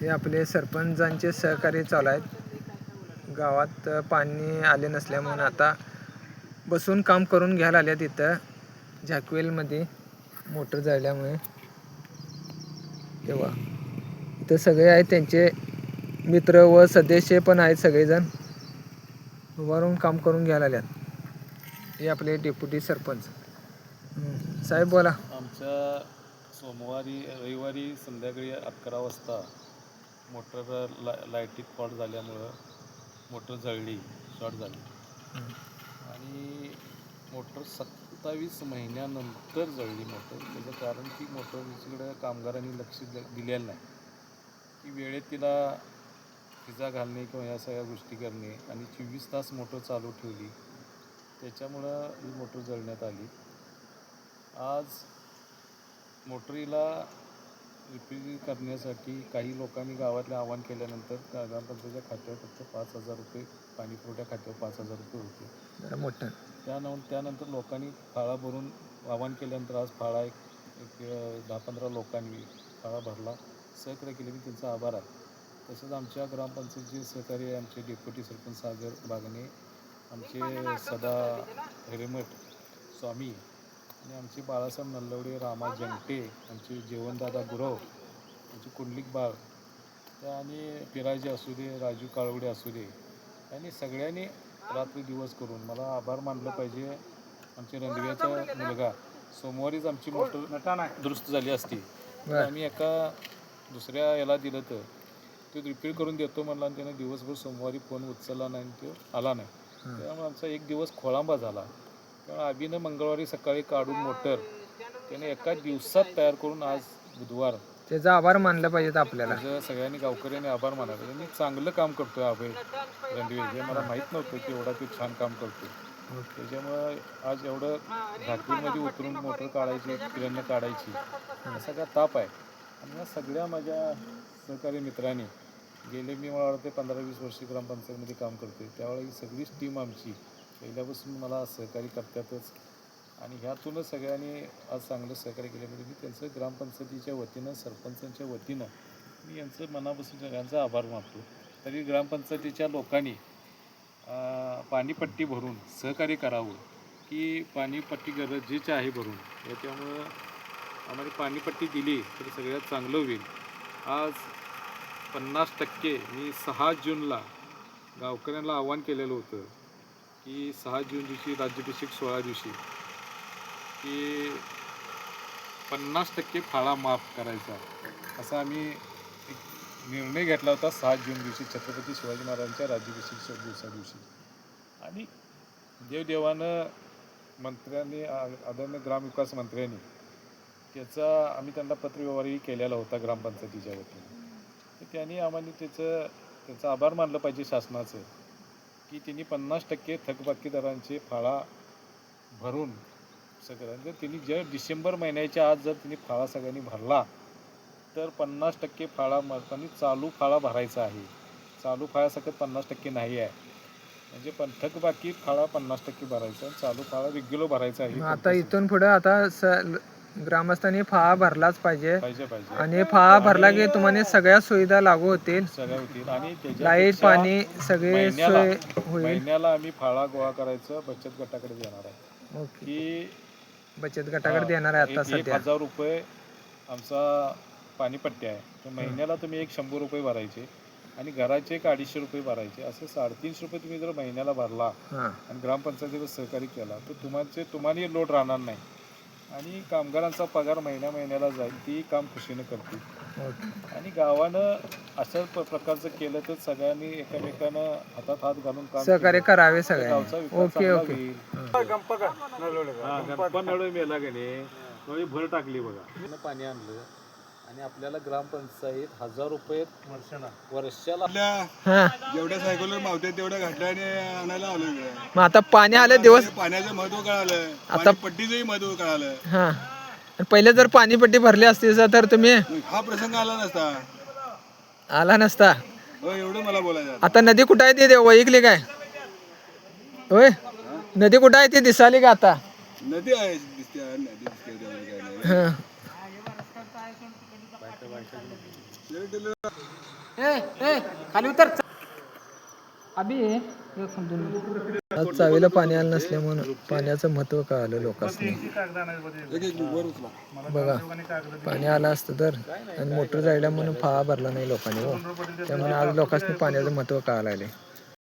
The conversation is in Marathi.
हे आपले सरपंचांचे सहकारी चालू आहेत. गावात पाणी आले नसल्यामुळे आता बसून काम करून घ्यायला आले तिथं झाकवेलमध्ये मोटर जळल्यामुळे. तेव्हा इथं सगळे आहेत त्यांचे मित्र व सदस्य पण आहेत सगळेजण. उभारून काम करून घ्यायला आल्यात हे आपले डेप्युटी सरपंच. साहेब बोला. आमच्या सोमवारी रविवारी संध्याकाळी अकरा वाजता मोटर ला लायटीत फॉल्ट झाल्यामुळं मोटर जळली शॉर्ट झाली. आणि मोटर सत्तावीस महिन्यानंतर जळली मोटर. त्याचं कारण की मोटरकडे कामगारांनी लक्ष द- दिलेलं नाही. की वेळेत तिला फिजा घालणे किंवा या सगळ्या गोष्टी करणे आणि चोवीस तास मोटर चालू ठेवली. त्याच्यामुळं ही मोटर जळण्यात आली. आज मोटरीला रिपेअरिंग करण्यासाठी काही लोकांनी गावातले आवाहन केल्यानंतर त्या ग्रामपंचायतीच्या खात्यावर फक्त पाच हजार रुपये पाणी पुरवठ्या खात्यावर पाच हजार रुपये होते. मोठं. त्यानंतर त्यानंतर लोकांनी फाळा भरून आवाहन केल्यानंतर आज फाळा एक एक दहा पंधरा लोकांनी फाळा भरला. सहकार्य केले मी त्यांचा आभार आहे. तसंच आमच्या ग्रामपंचायतीचे सहकारी आहे आमचे डेप्युटी सरपंच सागर बागणे आमचे सदा हिरेमठ स्वामी आणि आमचे बाळासाहेब नल्लवडे रामा जंगटे आमचे जेवणदादा गुरव आमचे कुंडलिक बाळ आणि पिराजे असू दे राजू काळवडे असू दे यांनी सगळ्यांनी रात्री दिवस करून मला आभार मानलं पाहिजे आमचे रणदिव्याचा मुलगा सोमवारीच आमची मोटर दुरुस्त झाली असती. आम्ही एका दुसऱ्या याला दिलं तर तो रिपेअर करून देतो म्हणला आणि त्याने दिवसभर सोमवारी फोन उचलला नाही आणि तो आला नाही. त्यामुळे आमचा एक दिवस खोळांबा झाला त्यामुळे अभिनं मंगळवारी सकाळी काढून मोटर त्याने एका दिवसात तयार करून आज बुधवार त्याचा आभार मानला पाहिजेत आपल्याला. सगळ्यांनी गावकऱ्यांनी आभार मानावे. त्यांनी चांगलं काम करतोय अभय रणदिवे हे मला माहीत नव्हतं की एवढा ते छान काम करतोय. त्याच्यामुळं आज एवढं झाकूरमध्ये उतरून मोटर काढायची किरणं काढायची हा सगळा ताप आहे. आणि या सगळ्या माझ्या सहकारी मित्रांनी गेले मी मला वाटते पंधरा वीस वर्षे ग्रामपंचायतीमध्ये काम करते त्यावेळी ही सगळीच टीम आमची पहिल्यापासून मला सहकारी करतातच. आणि ह्यातूनच सगळ्यांनी आज चांगलं सहकार्य केल्यामुळे म्हणजे मी त्यांचं ग्रामपंचायतीच्या वतीनं सरपंचांच्या वतीनं मी यांचं मनापासून सगळ्यांचा आभार मानतो. तरी ग्रामपंचायतीच्या लोकांनी पाणीपट्टी भरून सहकार्य करावं की पाणीपट्टी गरजेची आहे भरून. त्याच्यामुळं आम्हाला पाणीपट्टी दिली तर सगळ्यात चांगलं होईल. आज पन्नास टक्के मी सहा जूनला गावकऱ्यांना आव्हान केलेलं होतं की सहा जून दिवशी राज्याभिषेक सोळा दिवशी. की पन्नास टक्के फाळा माफ करायचा. असा आम्ही एक निर्णय घेतला होता सहा जून दिवशी छत्रपती शिवाजी महाराजांच्या राज्याभिषेक दिवसा दिवशी. आणि देवदेवानं मंत्र्यांनी आदरणीय ग्रामविकास मंत्र्यांनी त्याचा आम्ही त्यांना पत्रव्यवहारही केलेला होता ग्रामपंचायतीच्या वतीने. त्यांनी आम्हाला त्याचं त्याचा आभार मानलं पाहिजे शासनाचं. की त्यांनी पन्नास टक्के थकबाकीदारांचे फाळा भरून सगळं. जर त्यांनी जर डिसेंबर महिन्याच्या आज जर त्यांनी फाळा सगळ्यांनी भरला तर पन्नास टक्के फाळा मरताना चालू फाळा भरायचा आहे. चालू फाळ्यासकट पन्नास टक्के नाही आहे. म्हणजे पण थकबाकी फाळा पन्नास टक्के भरायचा चालू फाळा रेग्युलर भरायचा आहे. आता इथून पुढे आता ग्रामस्थांनी फळा भरलाच पाहिजे. पाहिजे पाहिजे. आणि फळा भरला की तुम्हाला सगळ्या सुविधा लागू होतील. सगळ्या होतील. आणि लाइट पाणी सगळे महिन्याला सोय होईल. महिन्याला आम्ही फाळा गोळा करायचं बचत गटाकडे देणार आहे. ओके. की बचत गटाकडे देणार आहे आता एक- एक सध्या हजार रुपये आमचा पाणीपट्टी आहे. तर महिन्याला तुम्ही एक शंभर रुपये भरायचे आणि घराचे एक अडीचशे रुपये भरायचे. असे साडेतीनशे रुपये तुम्ही जर महिन्याला भरला हां. आणि ग्रामपंचायतीवर सहकार्य केला तर तुमचे तुम्हाला लोड राहणार नाही. आणि कामगारांचा पगार महिन्या महिन्याला जाईल ती काम खुशीनं करतील. आणि गावानं अशा प्रकारचं केलं तर सगळ्यांनी एकमेकांना हातात हात घालून काम सहकार्य करावे विकास ओके ओके. हा, गणपत नळू मेला का नाही. नळी भर टाकली बघा. पाणी आणलं. आणि आपल्याला ग्रामपंचायत हजार रुपये वर्षाला हां. जेवढ्या सायकलवर मावते तेवढ्या घातल्या आणि आणायला आलो इकडे. मग आता पाणी आलं दिवस पाण्याचं महत्त्व कळालं. आता- पट्टीचंही महत्त्व कळालं. हां. आणि पहिले जर पाणीपट्टी भरली असती तर तुम्ही हा प्रसंग आला नसता. आला नसता. हो एवढं मला बोलायचं. आता नदी कुठं आहे ती? वैकली काय? होय? नदी कुठं आहे ती? दिसाली का आता? नदी आहे दिसते नदी दिसते त्यामध्ये काय नाही. हां खाली उतर. अभि आज चावीला पाणी आलं नसल्यामुळं पाण्याचं महत्त्व कळालं आलं लोकांना बघा पाणी आलं असतं तर आणि मोटर जायला म्हणून फाळा भरला नाही लोकांनी हो. त्यामुळे आज लोकांनी पाण्याचं महत्त्व कळायला लागले